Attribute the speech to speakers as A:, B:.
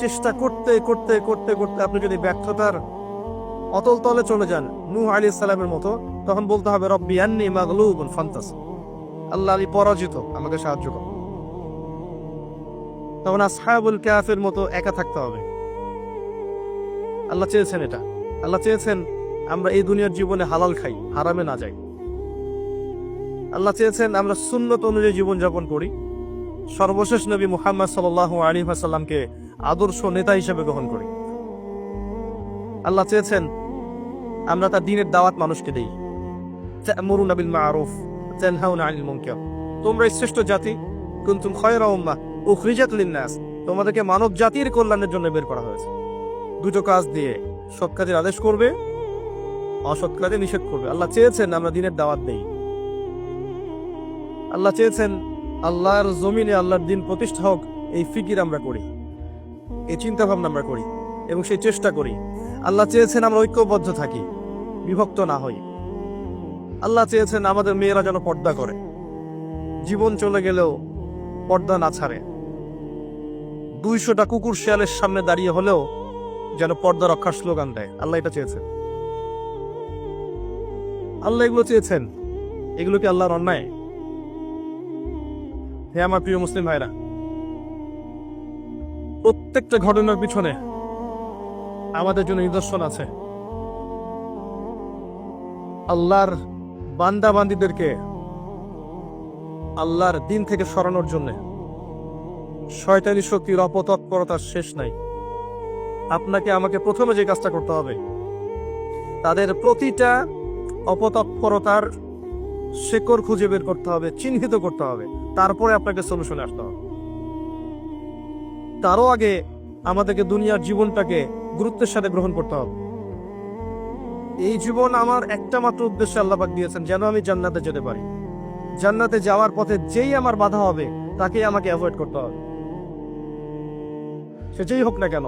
A: চেষ্টা করতে করতে করতে করতে আপনি যদি ব্যর্থতার অতল তলে চলে যান নূহ আলী সালামের মতো, তখন বলতে হবে, রব্বি আন্নি মাগলুবুন ফান্তাস। আল্লাহ আমি পরাজিত, আমাকে সাহায্য কর। তখন আসহাবুল কাফের মতো একা থাকতে হবে। আল্লাহ চেয়েছেন এটা। আল্লাহ চেয়েছেন, আমরা এই দুনিয়ার জীবনে হালাল খাই, হারামে না যাই। আল্লাহ চেয়েছেন, আমরা সুন্নত অনুযায়ী জীবনযাপন করি। সর্বশেষ নবী মুহাম্মদ সাল্লাহ আলী আসাল্লামকে আদর্শ নেতা হিসেবে গ্রহণ করি। আল্লাহ চেয়েছেন, আমরা তার দিনের দাওয়াত মানুষকে দেই। আনিল তোমরা শ্রেষ্ঠ জাতি তোমাদেরকে মানব জাতির কল্যাণের জন্য বের করা হয়েছে। দুটো কাজ দিয়ে সৎ কাজের আদেশ করবে, অসৎ কাজে নিষেধ করবে। আল্লাহ চেয়েছেন, আমরা দিনের দাওয়াত দেই। আল্লাহ চেয়েছেন, আল্লাহর জমিনে আল্লাহর দিন প্রতিষ্ঠা হোক, এই ফিকির আমরা করি। এই চিন্তা ভাবনা আমরা করি এবং সেই চেষ্টা করি। আল্লাহ চেয়েছেন আমরা ঐক্যবদ্ধ থাকি, বিভক্ত না হই। আল্লাহ চেয়েছেন আমাদের মেয়েরা যেন পর্দা করে। জীবন চলে গেলেও পর্দা না ছাড়ে। দুইশোটা কুকুর শেয়ালের সামনে দাঁড়িয়ে হলেও যেন পর্দা রক্ষার স্লোগান দেয়। আল্লাহ এটা চেয়েছেন। আল্লাহ এগুলো চেয়েছেন। এগুলো কি আল্লাহর অন্যায়? হ্যাঁ আমার প্রিয় মুসলিম ভাইরা প্রত্যেকটা ঘটনার পিছনে আমাদের জন্য নিদর্শন আছে। আল্লাহর বান্দা বান্দিদেরকে আল্লাহর দিন থেকে সরানোর জন্য শয়তানি শক্তির অপতৎপরতার শেষ নাই। আপনাকে আমাকে প্রথমে যে কাজটা করতে হবে, তাদের প্রতিটা অপতৎপরতার শেকড় খুঁজে বের করতে হবে, চিহ্নিত করতে হবে। তারপরে আপনাকে সলিউশনে আসতে হবে। তারও আগে আমাদেরকে দুনিয়ার জীবনটাকে গুরুত্বের সাথে গ্রহণ করতে হবে। এই জীবন আমার একটা মাত্র উদ্দেশ্য আল্লাপাক দিয়েছেন, যেন আমি জান্নাতে যেতে পারি। জান্নাতে যাওয়ার পথে যেই আমার বাধা হবে, তাকেই আমাকে অ্যাভয়েড করতে হবে। সে যেই হোক না কেন